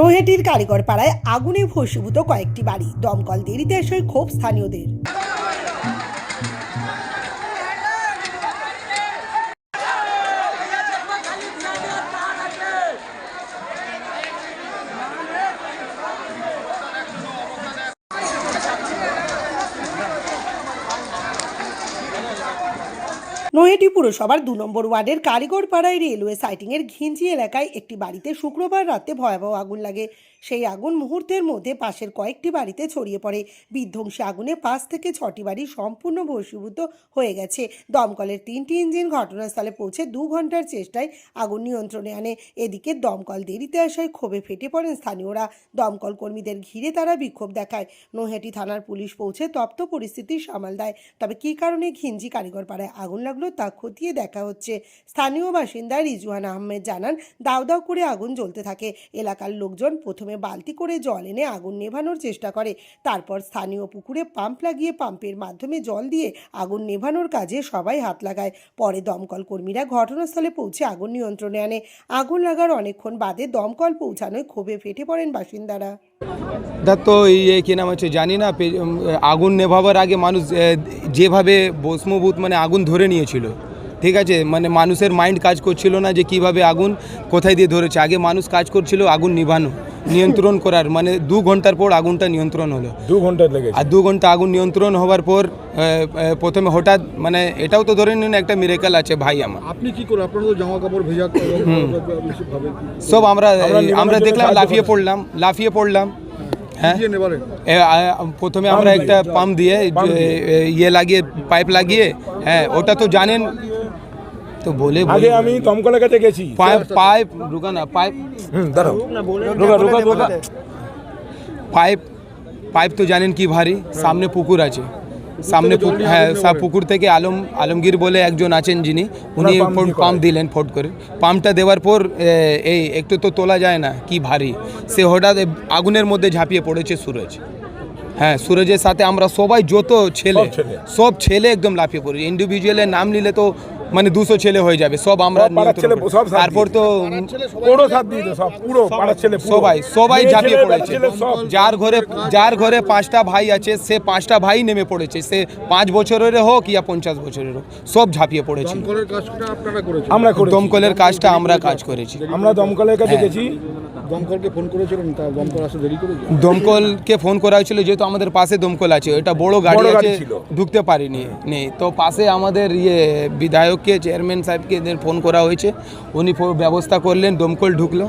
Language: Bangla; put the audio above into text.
নৈহাটির কারিগর পাড়ায় আগুনে ভস্মীভূত কয়েকটি বাড়ি। দমকল দেরিতে এসে ক্ষোভ স্থানীয়দের। নৈহাটি পুরসভার দু নম্বর ওয়ার্ডের কারিগর পাড়ায় রেলওয়ে সাইটিংয়ের ঘিঞ্জি এলাকায় একটি বাড়িতে শুক্রবার রাতে ভয়াবহ আগুন লাগে। সেই আগুন মুহূর্তের মধ্যে পাশের কয়েকটি বাড়িতে ছড়িয়ে পড়ে। বিধ্বংসী আগুনে পাঁচ থেকে ছটি বাড়ি সম্পূর্ণ ভস্মীভূত হয়ে গেছে। দমকলের তিনটি ইঞ্জিন ঘটনাস্থলে পৌঁছে দু ঘণ্টার চেষ্টায় আগুন নিয়ন্ত্রণে আনে। এদিকে দমকল দেরিতে আসায় ক্ষোভে ফেটে পড়েন স্থানীয়রা। দমকল কর্মীদের ঘিরে তারা বিক্ষোভ দেখায়। নৈহাটি থানার পুলিশ পৌঁছে তপ্ত পরিস্থিতি সামাল দেয়। তবে কী কারণে ঘিঞ্জি কারিগর পাড়ায় আগুন লাগল তা খতিয়ে দেখা হচ্ছে। স্থানীয় বাসিন্দা রিজওয়ান আহমেদ জানান দাউ দাউ করে আগুন জ্বলতে থাকে। এলাকার লোকজন প্রথমে বালতি করে জল এনে আগুন নেভানোর চেষ্টা করে। তারপর স্থানীয় পুকুরে পাম্প লাগিয়ে পাম্পের মাধ্যমে জল দিয়ে আগুন নেভানোর কাজে সবাই হাত লাগায়। পরে দমকল কর্মীরা ঘটনাস্থলে পৌঁছে আগুন নিয়ন্ত্রণে আনে। আগুন লাগার অনেকক্ষণ বাদে দমকল পৌঁছানোয় ক্ষোভে ফেটে পড়েন বাসিন্দারা। তা তো এই কী নাম হচ্ছে জানি না আগুন নেভাবার আগে মানুষ যেভাবে ভস্মভূত মানে আগুন ধরে নিয়েছিল ঠিক আছে মানে মানুষের মাইন্ড কাজ করছিল না যে কীভাবে আগুন কোথায় দিয়ে ধরেছে। আগে মানুষ কাজ করছিল আগুন নিভানো নিয়ন্ত্রণ করার মানে দু ঘণ্টার পর আগুনটা নিয়ন্ত্রণ হলো। দু ঘণ্টা লেগেছে। আর দু ঘণ্টা আগুন নিয়ন্ত্রণ হওয়ার পর প্রথমে হঠাৎ মানে এটাও তো ধরে নিন একটা মিরেকাল আছে ভাই আমার। আপনি কি করে আপনার তো জামা কাপড় ভেজা সব আমরা আমরা দেখলাম লাফিয়ে পড়লাম লাফিয়ে পড়লাম। হ্যাঁ দিয়ে নেবারে এ, আ, প্রথমে আমরা একটা পাম্প দিয়ে পাম্প দিয়ে। এ, ইয়ে লাগিয়ে পাইপ লাগিয়ে হ্যাঁ ওটা তো জানেন তো বলে বলে- আগে আমি দমকলের কাছে গেছি পাইপ পাইপ রুকা না পাইপ হুম দাঁড়াও রোগা রোগা রোগা পাইপ পাইপ তো জানেন কি ভারী সামনে পুকুর আছে সামনে হ্যাঁ সব পুকুর থেকে আলম আলমগীর বলে একজন আছেন যিনি উনি পাম্প পাম্প দিলেন ফোট করে। পাম্পটা দেওয়ার পর এই একটু তো তোলা যায় না কি ভারী। সে হঠাৎ আগুনের মধ্যে ঝাঁপিয়ে পড়েছে সুরজ। হ্যাঁ সুরজের সাথে আমরা সবাই যত ছেলে সব ছেলে। একদম লাফিয়ে পড়েছি। ইন্ডিভিজুয়ালের নাম নিলে তো মানে দুশো ছেলে হয়ে যাবে সব আমরা তারপর তো পুরো সাথ দিয়ে সব পুরো পাড়ার ছেলে সবাই সবাই ঝাঁপিয়ে পড়েছে। যার ঘরে যার ঘরে পাঁচটা ভাই আছে সে পাঁচটা ভাই নেমে পড়েছে। সে পাঁচ বছরের হোক ইয়া পঞ্চাশ বছরের হোক সব ঝাঁপিয়ে পড়েছে। দমকলের কাজটা আমরা করেছি। দমকলের কাজটা আমরা কাজ করেছি। আমরা দমকলের কাছে হ্যাঁ। গেছি। দমকলকে ফোন করেছিলেন তা দমকল আসতে দেরি করেছে দমকলকে ফোন করা হয়েছিল যেহেতু আমাদের পাশে দমকল আছে এটা বড় গাড়ি আছে ঢুকতে পারিনি নেই। তো পাশে আমাদের ইয়ে বিধায়ককে চেয়ারম্যান সাহেবকে ফোন করা হয়েছে উনি ব্যবস্থা করলেন দমকল ঢুকলো।